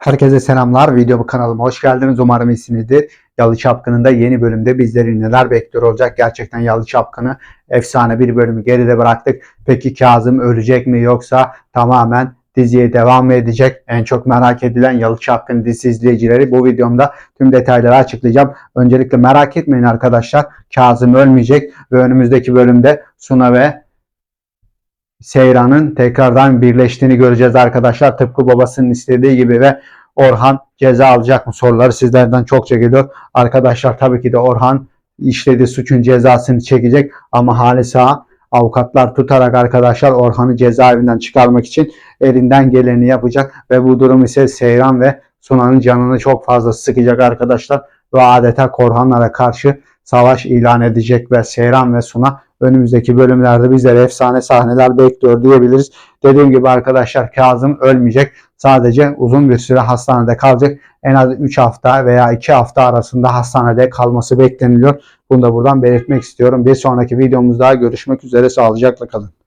Herkese selamlar. Video kanalıma hoş geldiniz. Umarım iyisinizdir. Yalı Çapkın'ın da yeni bölümde bizleri neler bekliyor olacak? Gerçekten Yalı Çapkın'ı efsane bir bölümü geride bıraktık. Peki Kazım ölecek mi yoksa tamamen diziye devam mı edecek? En çok merak edilen Yalı Çapkın dizisi izleyicileri bu videomda tüm detayları açıklayacağım. Öncelikle merak etmeyin arkadaşlar. Kazım ölmeyecek ve önümüzdeki bölümde Suna ve Seyran'ın tekrardan birleştiğini göreceğiz arkadaşlar. Tıpkı babasının istediği gibi ve Orhan ceza alacak mı soruları sizlerden çokça geliyor. Arkadaşlar tabii ki de Orhan işlediği suçun cezasını çekecek ama Halisa avukatlar tutarak arkadaşlar Orhan'ı cezaevinden çıkarmak için elinden geleni yapacak ve bu durum ise Seyran ve Sunan'ın canını çok fazla sıkacak arkadaşlar ve adeta Korhanlara karşı savaş ilan edecek ve Seyran ve Suna önümüzdeki bölümlerde bizlere efsane sahneler bekliyor diyebiliriz. Dediğim gibi arkadaşlar Kazım ölmeyecek. Sadece uzun bir süre hastanede kalacak. En az 3 hafta veya 2 hafta arasında hastanede kalması bekleniliyor. Bunu da buradan belirtmek istiyorum. Bir sonraki videomuzda görüşmek üzere. Sağlıcakla kalın.